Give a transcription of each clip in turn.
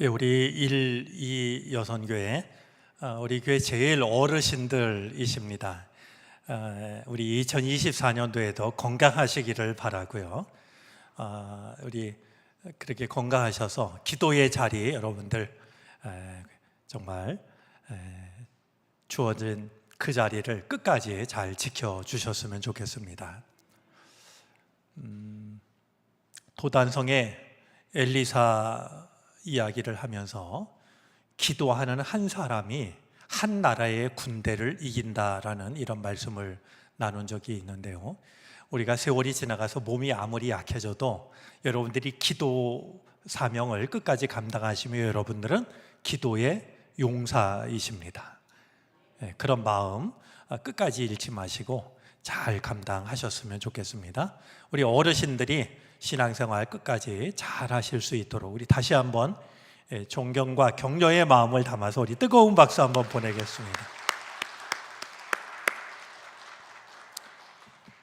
예, 우리 1, 2 여선교회 어, 우리 교회 제일 어르신들이십니다. 어, 우리 2024년도에도 건강하시기를 바라고요. 어, 우리 그렇게 건강하셔서 기도의 자리 여러분들 에, 정말 에, 주어진 그 자리를 끝까지 잘 지켜 주셨으면 좋겠습니다. 음, 도단성의 엘리사 이야기를 하면서 기도하는 한 사람이 한 나라의 군대를 이긴다라는 이런 말씀을 나눈 적이 있는데요. 우리가 세월이 지나가서 몸이 아무리 약해져도 여러분들이 기도 사명을 끝까지 감당하시며 여러분들은 기도의 용사이십니다. 예, 그런 마음 아, 끝까지 잃지 마시고 잘 감당하셨으면 좋겠습니다. 우리 어르신들이 신앙생활 끝까지 잘 하실 수 있도록 우리 다시 한번 예, 존경과 격려의 마음을 담아서 우리 뜨거운 박수 한번 보내겠습니다.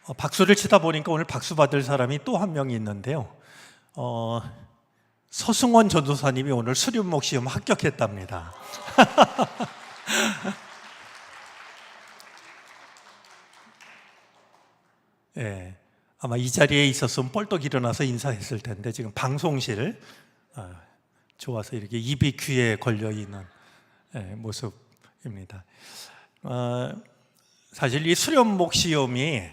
어, 박수를 치다 보니까 오늘 박수 받을 사람이 또 한 명이 있는데요. 어, 서승원 전도사님이 오늘 수련목 시험 합격했답니다. 예, 아마 이 자리에 있었으면 뻘떡 일어나서 인사했을 텐데 지금 방송실 아, 좋아서 이렇게 입이 귀에 걸려 있는 예, 모습입니다. 어, 사실 이 수련목 시험이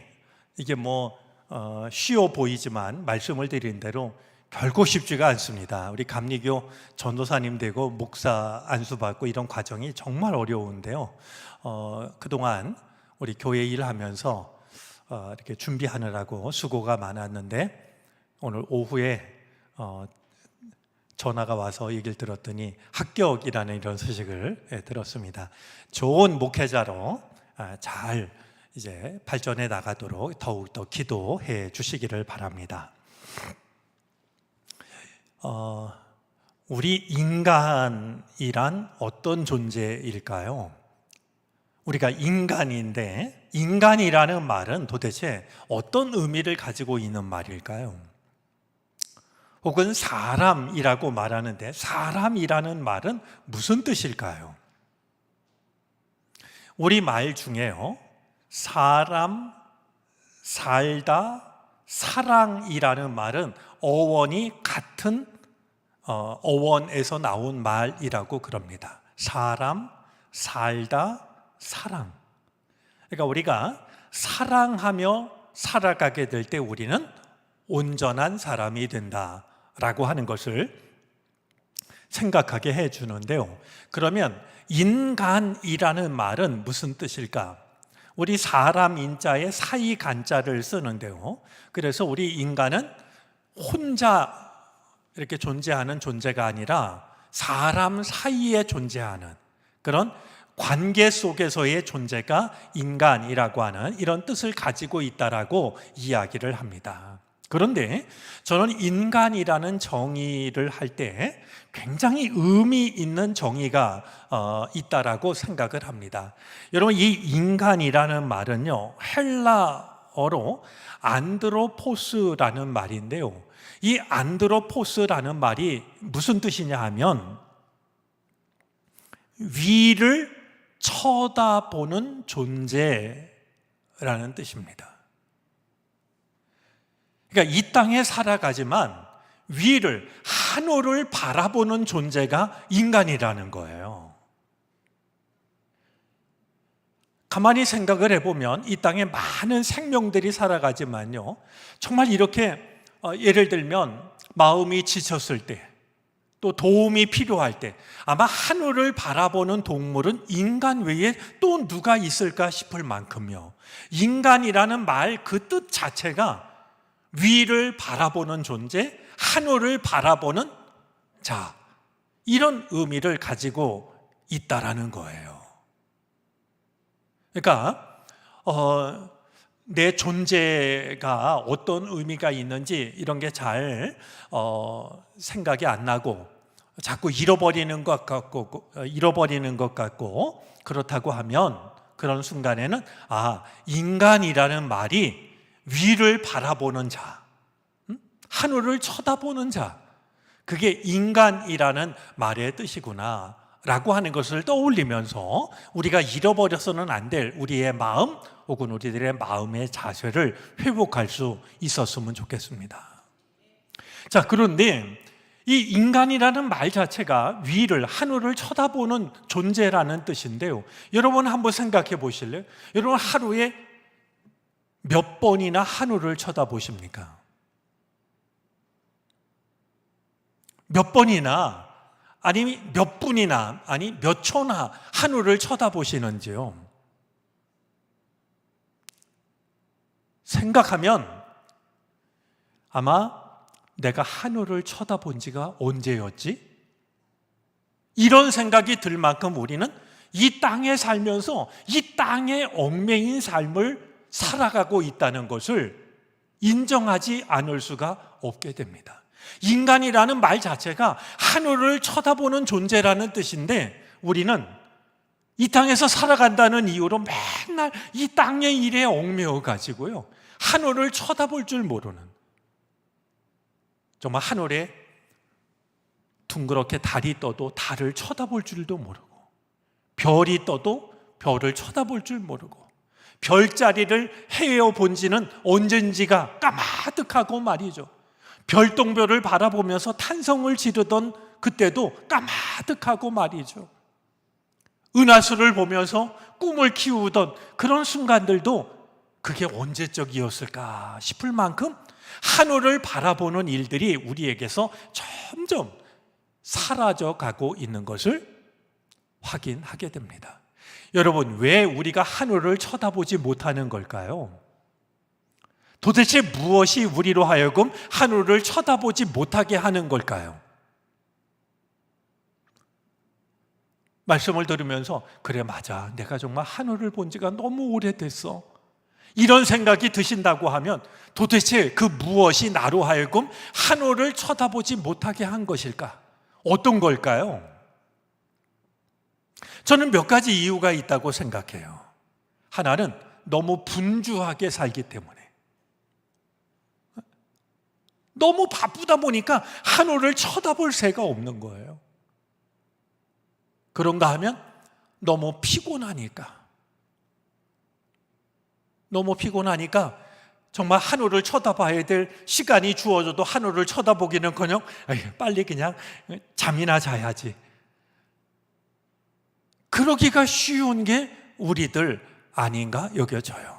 이게 뭐 어, 쉬워 보이지만 말씀을 드린 대로 결코 쉽지가 않습니다. 우리 감리교 전도사님 되고 목사 안수 받고 이런 과정이 정말 어려운데요. 어, 그동안 우리 교회 일하면서 어, 이렇게 준비하느라고 수고가 많았는데 오늘 오후에 어, 전화가 와서 얘기를 들었더니 합격이라는 이런 소식을 예, 들었습니다. 좋은 목회자로 아, 잘 이제 발전해 나가도록 더욱 더 기도해 주시기를 바랍니다. 어, 우리 인간이란 어떤 존재일까요? 우리가 인간인데 인간이라는 말은 도대체 어떤 의미를 가지고 있는 말일까요? 혹은 사람이라고 말하는데 사람이라는 말은 무슨 뜻일까요? 우리 말 중에요. 사람, 살다, 사랑이라는 말은 어원이 같은 어, 어원에서 나온 말이라고 그럽니다. 사람, 살다, 사랑. 그러니까 우리가 사랑하며 살아가게 될 때 우리는 온전한 사람이 된다라고 하는 것을 생각하게 해 주는데요. 그러면 인간이라는 말은 무슨 뜻일까? 우리 사람 인자에 사이 간자를 쓰는데요. 그래서 우리 인간은 혼자 이렇게 존재하는 존재가 아니라 사람 사이에 존재하는 그런 관계 속에서의 존재가 인간이라고 하는 이런 뜻을 가지고 있다라고 이야기를 합니다. 그런데 저는 인간이라는 정의를 할 때 굉장히 의미 있는 정의가 어, 있다라고 생각을 합니다. 여러분 이 인간이라는 말은요 헬라어로 안드로포스라는 말인데요. 이 안드로포스라는 말이 무슨 뜻이냐 하면 위를 쳐다보는 존재라는 뜻입니다. 그러니까 이 땅에 살아가지만 위를 하늘을 바라보는 존재가 인간이라는 거예요. 가만히 생각을 해보면 이 땅에 많은 생명들이 살아가지만요. 정말 이렇게 어, 예를 들면 마음이 지쳤을 때, 또 도움이 필요할 때 아마 하늘을 바라보는 동물은 인간 외에 또 누가 있을까 싶을 만큼요. 인간이라는 말 그 뜻 자체가 위를 바라보는 존재, 하늘을 바라보는 자, 이런 의미를 가지고 있다라는 거예요. 그러니까, 어, 내 존재가 어떤 의미가 있는지 이런 게잘 어, 생각이 안 나고 자꾸 잃어버리는 것 같고 어, 잃어버리는 것 같고 그렇다고 하면 그런 순간에는 아 인간이라는 말이 위를 바라보는 자, 음? 하늘을 쳐다보는 자 그게 인간이라는 말의 뜻이구나. 라고 하는 것을 떠올리면서 우리가 잃어버려서는 안 될 우리의 마음 혹은 우리들의 마음의 자세를 회복할 수 있었으면 좋겠습니다. 자, 그런데 이 인간이라는 말 자체가 위를, 하늘을 쳐다보는 존재라는 뜻인데요. 여러분 한번 생각해 보실래요? 여러분 하루에 몇 번이나 하늘을 쳐다보십니까? 몇 번이나 아니 몇 분이나 아니 몇 초나 하늘을 쳐다보시는지요? 생각하면 아마 내가 하늘을 쳐다본 지가 언제였지? 이런 생각이 들 만큼 우리는 이 땅에 살면서 이 땅에 얽매인 삶을 살아가고 있다는 것을 인정하지 않을 수가 없게 됩니다. 인간이라는 말 자체가 하늘을 쳐다보는 존재라는 뜻인데 우리는 이 땅에서 살아간다는 이유로 맨날 이 땅의 일에 얽매여 가지고요. 하늘을 쳐다볼 줄 모르는 정말 하늘에 둥그렇게 달이 떠도 달을 쳐다볼 줄도 모르고 별이 떠도 별을 쳐다볼 줄 모르고 별자리를 헤어 본 지는 언젠지가 까마득하고 말이죠. 별똥별을 바라보면서 탄성을 지르던 그때도 까마득하고 말이죠. 은하수를 보면서 꿈을 키우던 그런 순간들도 그게 언제적이었을까 싶을 만큼 하늘을 바라보는 일들이 우리에게서 점점 사라져 가고 있는 것을 확인하게 됩니다. 여러분, 왜 우리가 하늘을 쳐다보지 못하는 걸까요? 도대체 무엇이 우리로 하여금 하늘을 쳐다보지 못하게 하는 걸까요? 말씀을 들으면서 그래 맞아 내가 정말 하늘을 본 지가 너무 오래됐어 이런 생각이 드신다고 하면 도대체 그 무엇이 나로 하여금 하늘을 쳐다보지 못하게 한 것일까? 어떤 걸까요? 저는 몇 가지 이유가 있다고 생각해요. 하나는 너무 분주하게 살기 때문에. 너무 바쁘다 보니까 하늘을 쳐다볼 새가 없는 거예요. 그런가 하면 너무 피곤하니까. 너무 피곤하니까 정말 하늘을 쳐다봐야 될 시간이 주어져도 하늘을 쳐다보기는 그냥 빨리 그냥 잠이나 자야지. 그러기가 쉬운 게 우리들 아닌가 여겨져요.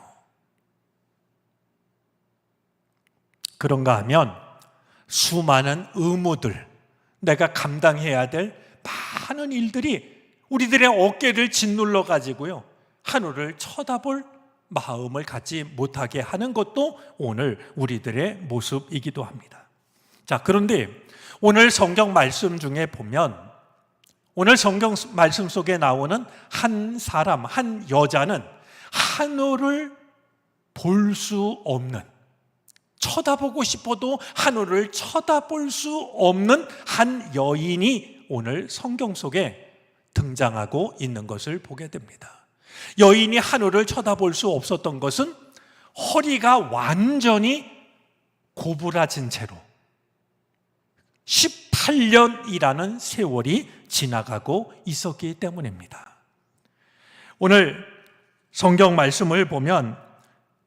그런가 하면 수많은 의무들, 내가 감당해야 될 많은 일들이 우리들의 어깨를 짓눌러 가지고요. 하늘을 쳐다볼 마음을 갖지 못하게 하는 것도 오늘 우리들의 모습이기도 합니다. 자, 그런데 오늘 성경 말씀 중에 보면 오늘 성경 말씀 속에 나오는 한 사람, 한 여자는 하늘을 볼 수 없는 쳐다보고 싶어도 하늘을 쳐다볼 수 없는 한 여인이 오늘 성경 속에 등장하고 있는 것을 보게 됩니다. 여인이 하늘을 쳐다볼 수 없었던 것은 허리가 완전히 고부라진 채로 18년이라는 세월이 지나가고 있었기 때문입니다. 오늘 성경 말씀을 보면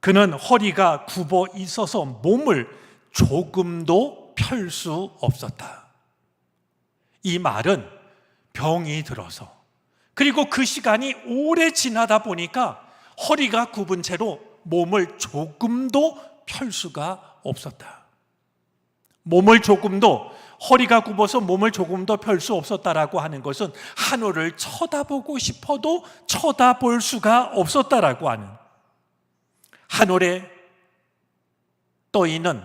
그는 허리가 굽어 있어서 몸을 조금도 펼 수 없었다. 이 말은 병이 들어서 그리고 그 시간이 오래 지나다 보니까 허리가 굽은 채로 몸을 조금도 펼 수가 없었다. 몸을 조금도 허리가 굽어서 몸을 조금 더 펼 수 없었다라고 하는 것은 하늘을 쳐다보고 싶어도 쳐다볼 수가 없었다라고 하는 하늘에 떠 있는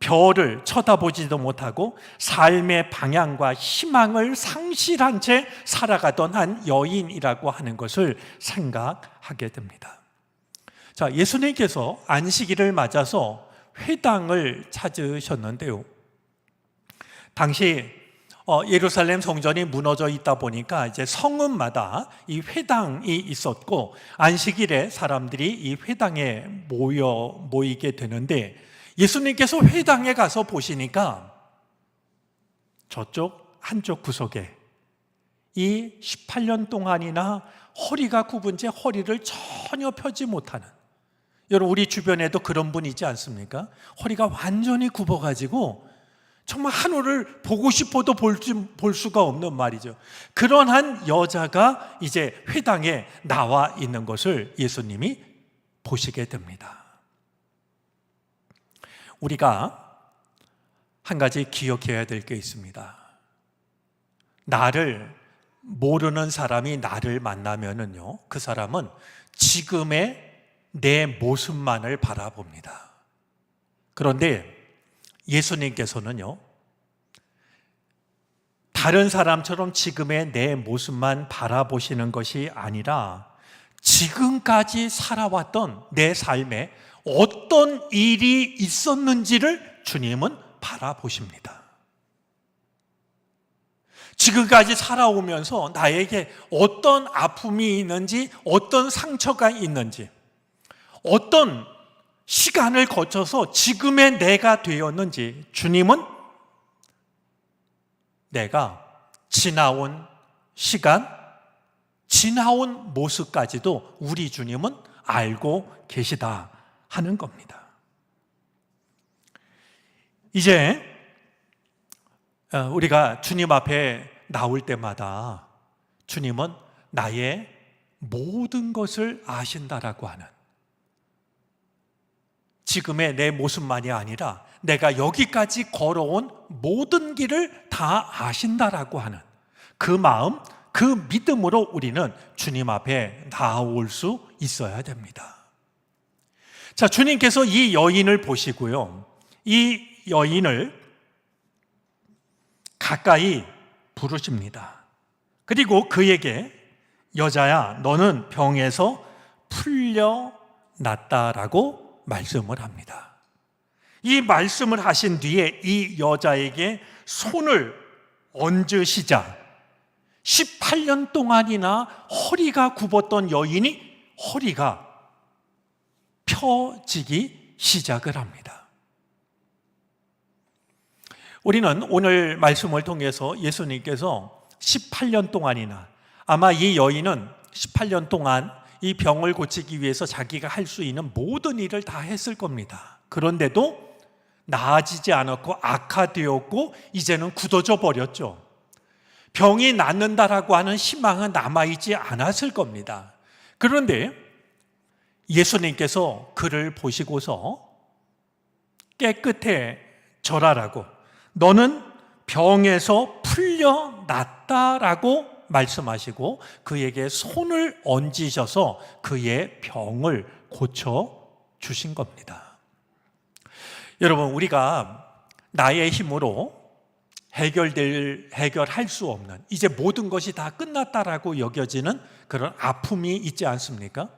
별을 쳐다보지도 못하고 삶의 방향과 희망을 상실한 채 살아가던 한 여인이라고 하는 것을 생각하게 됩니다. 자, 예수님께서 안식일을 맞아서 회당을 찾으셨는데요. 당시 어, 예루살렘 성전이 무너져 있다 보니까 이제 성읍마다 이 회당이 있었고 안식일에 사람들이 이 회당에 모여 모이게 되는데 예수님께서 회당에 가서 보시니까 저쪽 한쪽 구석에 이 18년 동안이나 허리가 굽은 채 허리를 전혀 펴지 못하는 여러분 우리 주변에도 그런 분 있지 않습니까? 허리가 완전히 굽어가지고 정말 하늘을 보고 싶어도 볼, 수- 볼 수가 없는 말이죠. 그러한 여자가 이제 회당에 나와 있는 것을 예수님이 보시게 됩니다. 우리가 한 가지 기억해야 될 게 있습니다. 나를 모르는 사람이 나를 만나면은요, 그 사람은 지금의 내 모습만을 바라봅니다. 그런데 예수님께서는요, 다른 사람처럼 지금의 내 모습만 바라보시는 것이 아니라 지금까지 살아왔던 내 삶에 어떤 일이 있었는지를 주님은 바라보십니다. 지금까지 살아오면서 나에게 어떤 아픔이 있는지, 어떤 상처가 있는지, 어떤 시간을 거쳐서 지금의 내가 되었는지 주님은 내가 지나온 시간, 지나온 모습까지도 우리 주님은 알고 계시다 하는 겁니다. 이제 어, 우리가 주님 앞에 나올 때마다 주님은 나의 모든 것을 아신다라고 하는 지금의 내 모습만이 아니라 내가 여기까지 걸어온 모든 길을 다 아신다라고 하는 그 마음, 그 믿음으로 우리는 주님 앞에 나올 수 있어야 됩니다. 자, 주님께서 이 여인을 보시고요. 이 여인을 가까이 부르십니다. 그리고 그에게 여자야, 너는 병에서 풀려났다라고 말씀을 합니다. 이 말씀을 하신 뒤에 이 여자에게 손을 얹으시자 18년 동안이나 허리가 굽었던 여인이 허리가 펴지기 시작을 합니다. 우리는 오늘 말씀을 통해서 예수님께서 18년 동안이나 아마 이 여인은 18년 동안 이 병을 고치기 위해서 자기가 할 수 있는 모든 일을 다 했을 겁니다. 그런데도 나아지지 않았고 악화되었고 이제는 굳어져 버렸죠. 병이 낫는다라고 하는 희망은 남아있지 않았을 겁니다. 그런데 예수님께서 그를 보시고서 깨끗해 절하라고 너는 병에서 풀려났다라고 말씀하시고 그에게 손을 얹으셔서 그의 병을 고쳐 주신 겁니다. 여러분, 우리가 나의 힘으로 해결될, 해결할 수 없는, 이제 모든 것이 다 끝났다라고 여겨지는 그런 아픔이 있지 않습니까?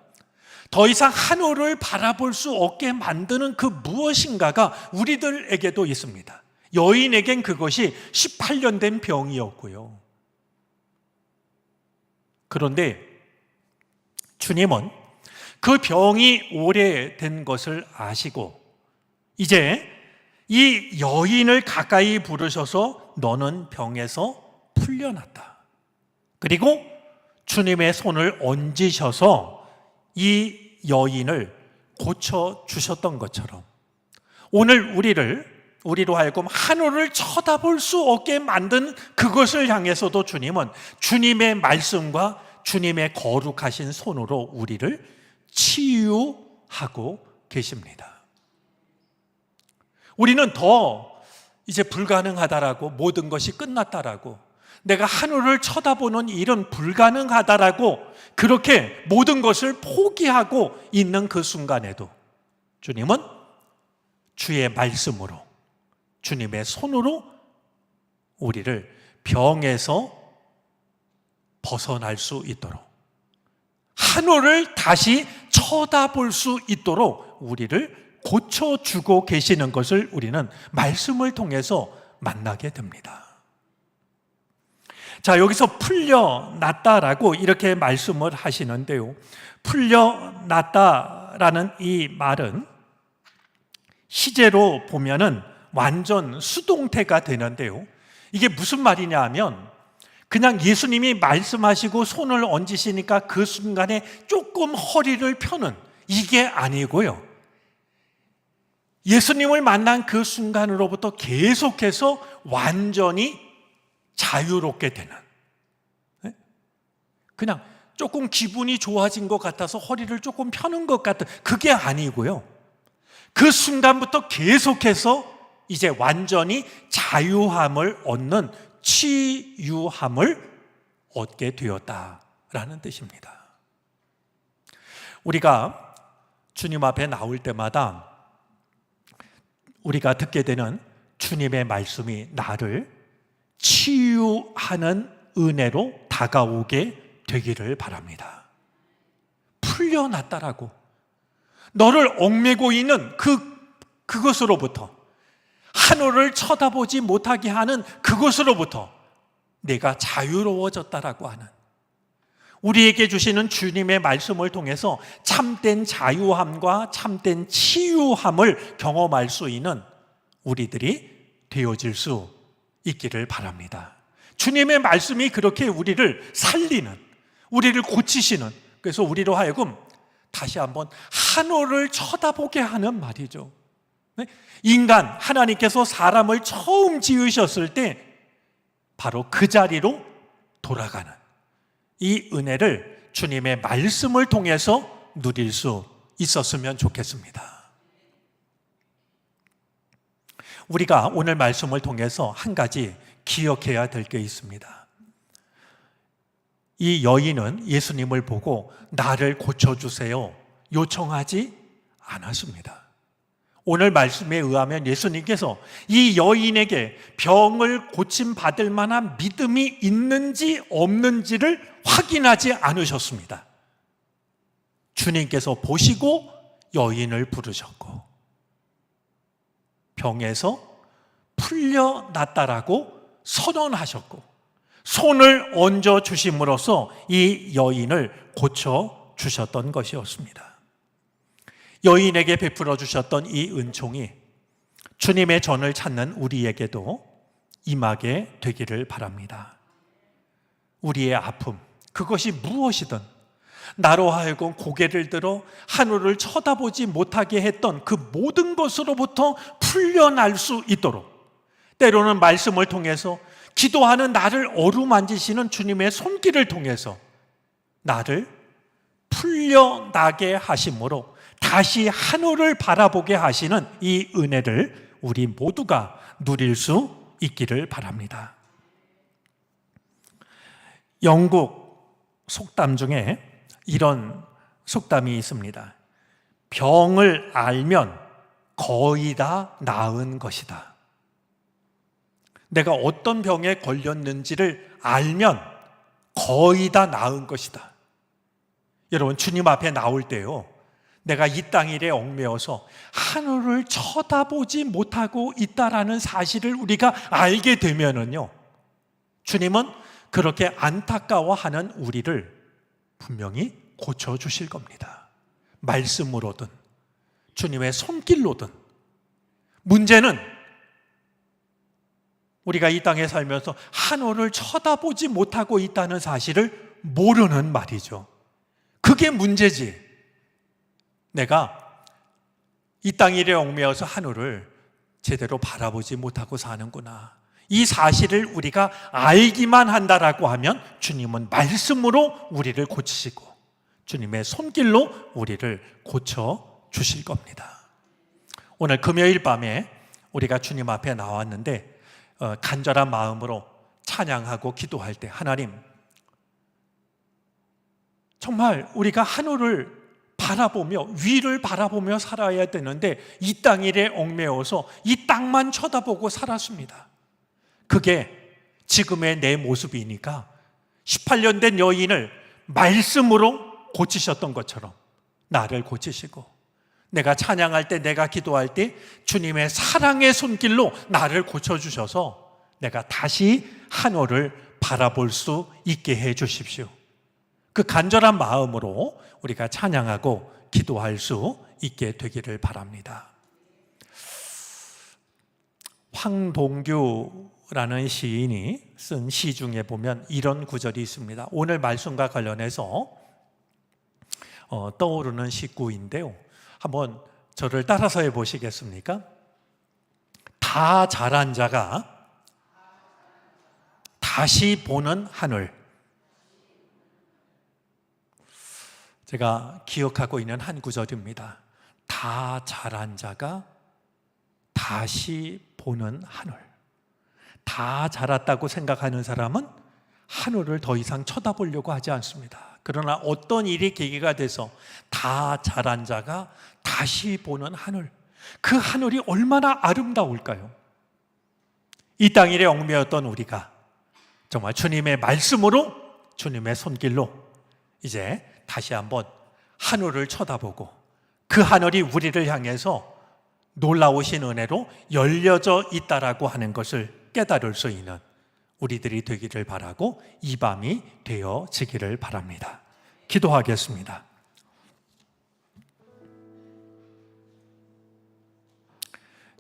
더 이상 하늘을 바라볼 수 없게 만드는 그 무엇인가가 우리들에게도 있습니다. 여인에겐 그것이 18년 된 병이었고요. 그런데 주님은 그 병이 오래된 것을 아시고 이제 이 여인을 가까이 부르셔서 너는 병에서 풀려났다. 그리고 주님의 손을 얹으셔서 이 여인을 고쳐 주셨던 것처럼 오늘 우리를 우리로 하여금 하늘을 쳐다볼 수 없게 만든 그것을 향해서도 주님은 주님의 말씀과 주님의 거룩하신 손으로 우리를 치유하고 계십니다. 우리는 더 이제 불가능하다라고 모든 것이 끝났다라고 내가 하늘을 쳐다보는 일은 불가능하다라고 그렇게 모든 것을 포기하고 있는 그 순간에도 주님은 주의 말씀으로 주님의 손으로 우리를 병에서 벗어날 수 있도록 하늘을 다시 쳐다볼 수 있도록 우리를 고쳐주고 계시는 것을 우리는 말씀을 통해서 만나게 됩니다. 자, 여기서 풀려났다라고 이렇게 말씀을 하시는데요. 풀려났다라는 이 말은 시제로 보면은 완전 수동태가 되는데요. 이게 무슨 말이냐 하면 그냥 예수님이 말씀하시고 손을 얹으시니까 그 순간에 조금 허리를 펴는 이게 아니고요. 예수님을 만난 그 순간으로부터 계속해서 완전히 자유롭게 되는. 네? 그냥 조금 기분이 좋아진 것 같아서 허리를 조금 펴는 것 같은 그게 아니고요. 그 순간부터 계속해서 이제 완전히 자유함을 얻는 치유함을 얻게 되었다라는 뜻입니다. 우리가 주님 앞에 나올 때마다 우리가 듣게 되는 주님의 말씀이 나를 치유하는 은혜로 다가오게 되기를 바랍니다. 풀려났다라고. 너를 얽매고 있는 그, 그것으로부터 하늘을 쳐다보지 못하게 하는 그것으로부터 내가 자유로워졌다라고 하는 우리에게 주시는 주님의 말씀을 통해서 참된 자유함과 참된 치유함을 경험할 수 있는 우리들이 되어질 수 있기를 바랍니다. 주님의 말씀이 그렇게 우리를 살리는, 우리를 고치시는, 그래서 우리로 하여금 다시 한번 하늘을 쳐다보게 하는 말이죠. 네? 인간, 하나님께서 사람을 처음 지으셨을 때 바로 그 자리로 돌아가는 이 은혜를 주님의 말씀을 통해서 누릴 수 있었으면 좋겠습니다. 우리가 오늘 말씀을 통해서 한 가지 기억해야 될 게 있습니다. 이 여인은 예수님을 보고 나를 고쳐주세요. 요청하지 않았습니다. 오늘 말씀에 의하면 예수님께서 이 여인에게 병을 고침 받을 만한 믿음이 있는지 없는지를 확인하지 않으셨습니다. 주님께서 보시고 여인을 부르셨고 병에서 풀려났다라고 선언하셨고 손을 얹어 주심으로써 이 여인을 고쳐 주셨던 것이었습니다. 여인에게 베풀어 주셨던 이 은총이 주님의 전을 찾는 우리에게도 임하게 되기를 바랍니다. 우리의 아픔, 그것이 무엇이든 나로 하여금 고개를 들어 하늘을 쳐다보지 못하게 했던 그 모든 것으로부터 풀려날 수 있도록 때로는 말씀을 통해서 기도하는 나를 어루만지시는 주님의 손길을 통해서 나를 풀려나게 하심으로 다시 하늘을 바라보게 하시는 이 은혜를 우리 모두가 누릴 수 있기를 바랍니다. 영국 속담 중에 이런 속담이 있습니다. 병을 알면 거의 다 나은 것이다. 내가 어떤 병에 걸렸는지를 알면 거의 다 나은 것이다. 여러분, 주님 앞에 나올 때요. 내가 이 땅 일에 얽매여서 하늘을 쳐다보지 못하고 있다라는 사실을 우리가 알게 되면은요. 주님은 그렇게 안타까워하는 우리를 분명히 고쳐 주실 겁니다. 말씀으로든 주님의 손길로든 문제는 우리가 이 땅에 살면서 하늘을 쳐다보지 못하고 있다는 사실을 모르는 말이죠. 그게 문제지. 내가 이 땅 일에 얽매여서 하늘을 제대로 바라보지 못하고 사는구나. 이 사실을 우리가 알기만 한다라고 하면 주님은 말씀으로 우리를 고치시고 주님의 손길로 우리를 고쳐 주실 겁니다. 오늘 금요일 밤에 우리가 주님 앞에 나왔는데 어, 간절한 마음으로 찬양하고 기도할 때 하나님 정말 우리가 하늘을 바라보며 위를 바라보며 살아야 되는데 이 땅 일에 얽매여서 이 땅만 쳐다보고 살았습니다. 그게 지금의 내 모습이니까 18년 된 여인을 말씀으로 고치셨던 것처럼 나를 고치시고 내가 찬양할 때 내가 기도할 때 주님의 사랑의 손길로 나를 고쳐주셔서 내가 다시 하늘을 바라볼 수 있게 해 주십시오. 그 간절한 마음으로 우리가 찬양하고 기도할 수 있게 되기를 바랍니다. 황동규 라는 시인이 쓴 시 중에 보면 이런 구절이 있습니다. 오늘 말씀과 관련해서 어, 떠오르는 시구인데요. 한번 저를 따라서 해 보시겠습니까? 다 잘한 자가 다시 보는 하늘. 제가 기억하고 있는 한 구절입니다. 다 잘한 자가 다시 보는 하늘. 다 자랐다고 생각하는 사람은 하늘을 더 이상 쳐다보려고 하지 않습니다. 그러나 어떤 일이 계기가 돼서 다 자란 자가 다시 보는 하늘. 그 하늘이 얼마나 아름다울까요? 이 땅 일에 얽매였던 우리가 정말 주님의 말씀으로 주님의 손길로 이제 다시 한번 하늘을 쳐다보고 그 하늘이 우리를 향해서 놀라우신 은혜로 열려져 있다라고 하는 것을 깨달을 수 있는 우리들이 되기를 바라고 이 밤이 되어지기를 바랍니다. 기도하겠습니다.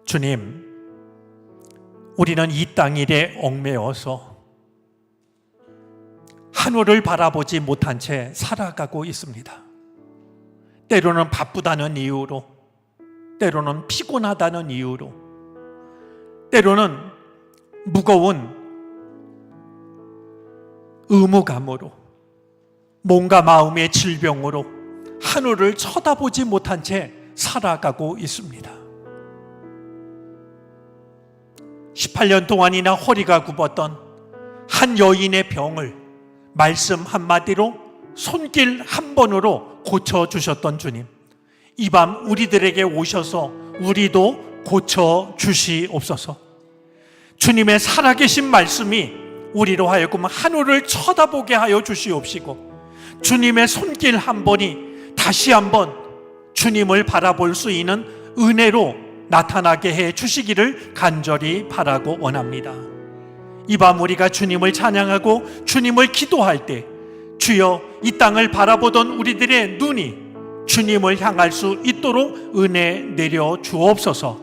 주님, 우리는 이 땅 일에 얽매여서 하늘을 바라보지 못한 채 살아가고 있습니다. 때로는 바쁘다는 이유로, 때로는 피곤하다는 이유로, 때로는 무거운 의무감으로, 몸과 마음의 질병으로 하늘을 쳐다보지 못한 채 살아가고 있습니다. 18년 동안이나 허리가 굽었던 한 여인의 병을 말씀 한마디로 손길 한 번으로 고쳐주셨던 주님. 이 밤 우리들에게 오셔서 우리도 고쳐 주시옵소서. 주님의 살아계신 말씀이 우리로 하여금 하늘을 쳐다보게 하여 주시옵시고, 주님의 손길 한 번이 다시 한번 주님을 바라볼 수 있는 은혜로 나타나게 해 주시기를 간절히 바라고 원합니다. 이 밤 우리가 주님을 찬양하고 주님을 기도할 때 주여 이 땅을 바라보던 우리들의 눈이 주님을 향할 수 있도록 은혜 내려 주옵소서.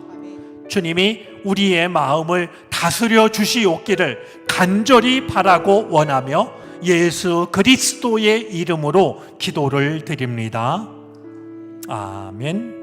주님이 우리의 마음을 다스려 주시옵기를 간절히 바라고 원하며 예수 그리스도의 이름으로 기도를 드립니다. 아멘.